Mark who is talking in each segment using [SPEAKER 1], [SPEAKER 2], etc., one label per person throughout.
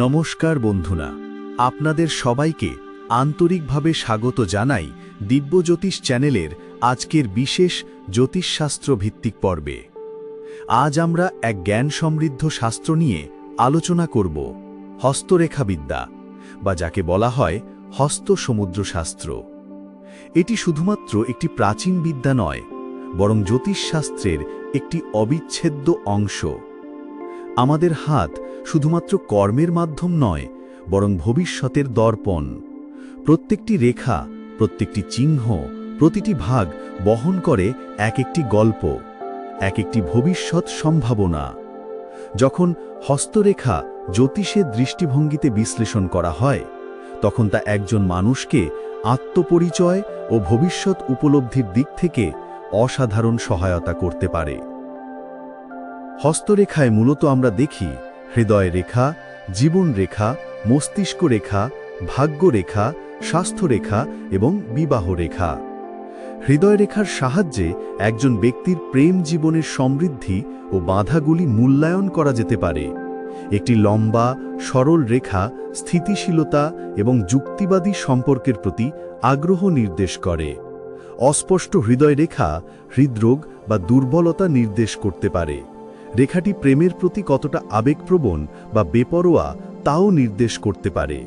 [SPEAKER 1] নমস্কার বন্ধুরা, আপনাদের সবাইকে আন্তরিকভাবে স্বাগত জানাই দিব্যজ্যোতিষ চ্যানেলের আজকের বিশেষ জ্যোতিষশাস্ত্র ভিত্তিক পর্বে। আজ আমরা এক জ্ঞান সমৃদ্ধ শাস্ত্র নিয়ে আলোচনা করব, হস্তরেখাবিদ্যা, বা যাকে বলা হয় হস্ত সমুদ্রশাস্ত্র এটি শুধুমাত্র একটি প্রাচীন বিদ্যা নয়, বরং জ্যোতিষশাস্ত্রের একটি অবিচ্ছেদ্য অংশ। আমাদের হাত শুধুমাত্র কর্মের মাধ্যম নয়, বরং ভবিষ্যতের দর্পণ। প্রত্যেকটি রেখা, প্রত্যেকটি চিহ্ন, প্রতিটি ভাগ বহন করে এক একটি গল্প এক একটি ভবিষ্যৎ সম্ভাবনা। যখন হস্তরেখা জ্যোতিষের দৃষ্টিভঙ্গিতে বিশ্লেষণ করা হয়, তখন তা একজন মানুষকে আত্মপরিচয় ও ভবিষ্যৎ উপলব্ধির দিক থেকে অসাধারণ সহায়তা করতে পারে। হস্তরেখায় মূলত আমরা দেখি হৃদয় রেখা, জীবন রেখা, মস্তিষ্ক রেখা, ভাগ্য রেখা, স্বাস্থ্য রেখা এবং বিবাহ রেখা। হৃদয় রেখার সাহায্যে একজন ব্যক্তির প্রেম জীবনের সমৃদ্ধি ও বাধাগুলি মূল্যায়ন করা যেতে পারে। একটি লম্বা, সরল রেখা স্থিতিশীলতা এবং যুক্তিবাদী সম্পর্কের প্রতি আগ্রহ নির্দেশ করে। অস্পষ্ট হৃদয় রেখা হৃদরোগ বা দুর্বলতা নির্দেশ করতে পারে। রেখাটি প্রেমের প্রতি কতটা আবেগপ্রবণ বা বেপরোয়া, তাও নির্দেশ করতে পারে।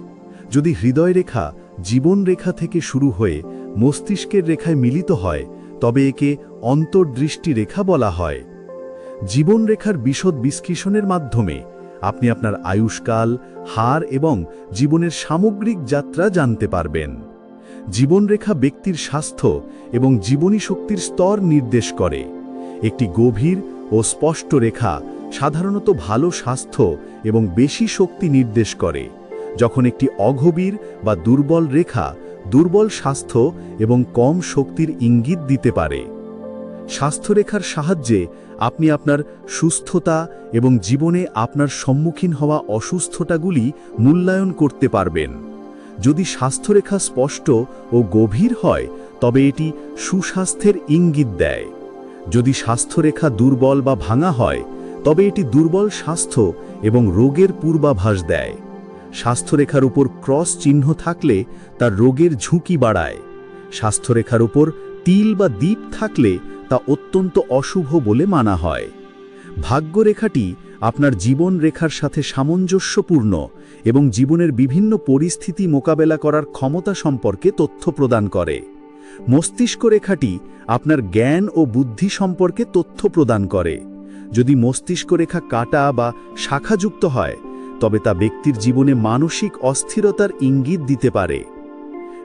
[SPEAKER 1] যদি হৃদয় রেখা জীবন রেখা থেকে শুরু হয়ে মস্তিষ্কের রেখায় মিলিত হয়, তবে একে অন্তর্দৃষ্টি রেখা বলা হয়। জীবন রেখার বিশদ বিশ্লেষণের মাধ্যমে আপনি আপনার আয়ুষ্কাল, হার এবং জীবনের সামগ্রিক যাত্রা জানতে পারবেন। জীবনরেখা ব্যক্তির স্বাস্থ্য এবং জীবনী শক্তির স্তর নির্দেশ করে। একটি গভীর ও স্পষ্ট রেখা সাধারণত ভালো স্বাস্থ্য এবং বেশি শক্তি নির্দেশ করে, যখন একটি অগভীর বা দুর্বল রেখা দুর্বল স্বাস্থ্য এবং কম শক্তির ইঙ্গিত দিতে পারে। স্বাস্থ্যরেখার সাহায্যে আপনি আপনার সুস্থতা এবং জীবনে আপনার সম্মুখীন হওয়া অসুস্থতাগুলি মূল্যায়ন করতে পারবেন। যদি স্বাস্থ্যরেখা স্পষ্ট ও গভীর হয়, তবে এটি সুস্বাস্থ্যের ইঙ্গিত দেয়। যদি স্বাস্থ্যরেখা দুর্বল বা ভাঙা হয়, তবে এটি দুর্বল স্বাস্থ্য এবং রোগের পূর্বাভাস দেয়। স্বাস্থ্যরেখার উপর ক্রস চিহ্ন থাকলে তার রোগের ঝুঁকি বাড়ায়। স্বাস্থ্যরেখার উপর তিল বা দ্বীপ থাকলে তা অত্যন্ত অশুভ বলে মানা হয়। ভাগ্যরেখাটি আপনার জীবন রেখার সাথে সামঞ্জস্যপূর্ণ এবং জীবনের বিভিন্ন পরিস্থিতি মোকাবেলা করার ক্ষমতা সম্পর্কে তথ্য প্রদান করে। মস্তিষ্ক রেখাটি আপনার জ্ঞান ও বুদ্ধি সম্পর্কে তথ্য প্রদান করে। যদি মস্তিষ্ক রেখা কাটা বা শাখাযুক্ত হয়, তবে তা ব্যক্তির জীবনে মানসিক অস্থিরতার ইঙ্গিত দিতে পারে।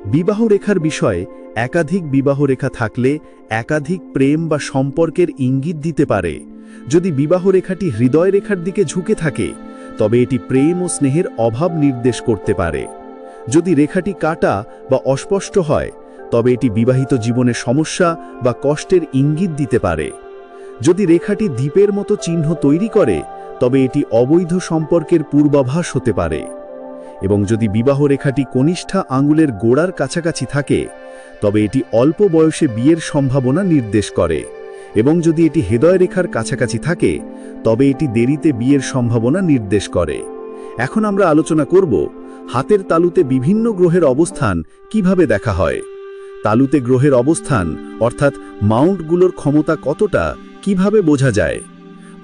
[SPEAKER 1] বিবাহ রেখার বিষয়ে একাধিক বিবাহ রেখা থাকলে একাধিক প্রেম বা সম্পর্কের ইঙ্গিত দিতে পারে। যদি বিবাহ রেখাটি হৃদয় রেখার দিকে ঝুঁকে থাকে, তবে এটি প্রেম ও স্নেহের অভাব নির্দেশ করতে পারে। যদি রেখাটি কাটা বা অস্পষ্ট হয় তবে এটি বিবাহিত জীবনে সমস্যা বা কষ্টের ইঙ্গিত দিতে পারে। যদি রেখাটি দ্বীপের মতো চিহ্ন তৈরি করে, তবে এটি অবৈধ সম্পর্কের পূর্বাভাস হতে পারে। এবং যদি বিবাহ রেখাটি কনিষ্ঠা আঙুলের গোড়ার কাছাকাছি থাকে, তবে এটি অল্প বয়সে বিয়ের সম্ভাবনা নির্দেশ করে। এবং যদি এটি হৃদয় রেখার কাছাকাছি থাকে, তবে এটি দেরিতে বিয়ের সম্ভাবনা নির্দেশ করে। এখন আমরা আলোচনা করব, হাতের তালুতে বিভিন্ন গ্রহের অবস্থান কীভাবে দেখা হয়। তালুতে গ্রহের অবস্থান, অর্থাৎ মাউন্টগুলোর ক্ষমতা কতটা, কীভাবে বোঝা যায়?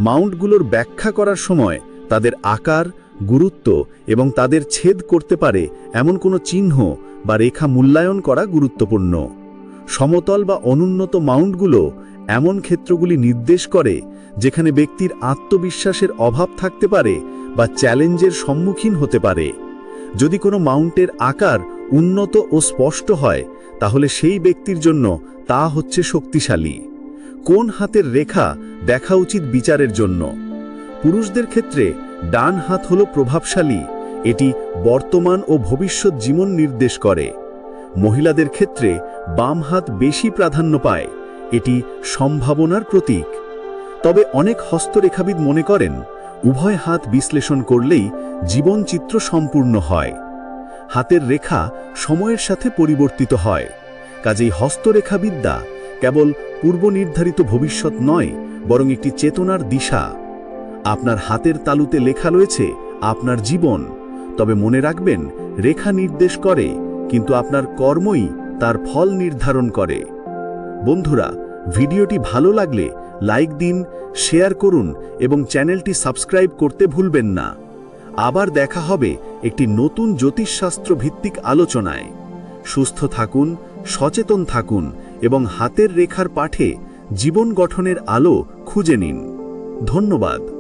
[SPEAKER 1] মাউন্টগুলোর ব্যাখ্যা করার সময় তাদের আকার, গুরুত্ব এবং তাদের ছেদ করতে পারে এমন কোনো চিহ্ন বা রেখা মূল্যায়ন করা গুরুত্বপূর্ণ। সমতল বা অনুন্নত মাউন্টগুলো এমন ক্ষেত্রগুলি নির্দেশ করে যেখানে ব্যক্তির আত্মবিশ্বাসের অভাব থাকতে পারে বা চ্যালেঞ্জের সম্মুখীন হতে পারে। যদি কোনো মাউন্টের আকার উন্নত ও স্পষ্ট হয়, তাহলে সেই ব্যক্তির জন্য তা হচ্ছে শক্তিশালী। কোন হাতের রেখা দেখা উচিত বিচারের জন্য? পুরুষদের ক্ষেত্রে ডান হাত হল প্রভাবশালী, এটি বর্তমান ও ভবিষ্যৎ জীবন নির্দেশ করে। মহিলাদের ক্ষেত্রে বাম হাত বেশি প্রাধান্য পায়, এটি সম্ভাবনার প্রতীক। তবে অনেক হস্তরেখাবিদ মনে করেন, উভয় হাত বিশ্লেষণ করলেই জীবনচিত্র সম্পূর্ণ হয়। হাতের রেখা সময়ের সাথে পরিবর্তিত হয়। কাজেই হস্তরেখাবিদ্যা কেবল পূর্বনির্ধারিত ভবিষ্যৎ নয়, বরং একটি চেতনার দিশা। আপনার হাতের তালুতে লেখা রয়েছে, আপনার জীবন। তবে মনে রাখবেন, রেখা নির্দেশ করে, কিন্তু আপনার কর্মই তার ফল নির্ধারণ করে। বন্ধুরা, ভিডিওটি ভালো লাগলে লাইক দিন, শেয়ার করুন এবং চ্যানেলটি সাবস্ক্রাইব করতে ভুলবেন না। আবার দেখা হবে একটি নতুন জ্যোতিষশাস্ত্র ভিত্তিক আলোচনায়। সুস্থ থাকুন, সচেতন থাকুন এবং হাতের রেখার পাঠে জীবন গঠনের আলো খুঁজে নিন। ধন্যবাদ।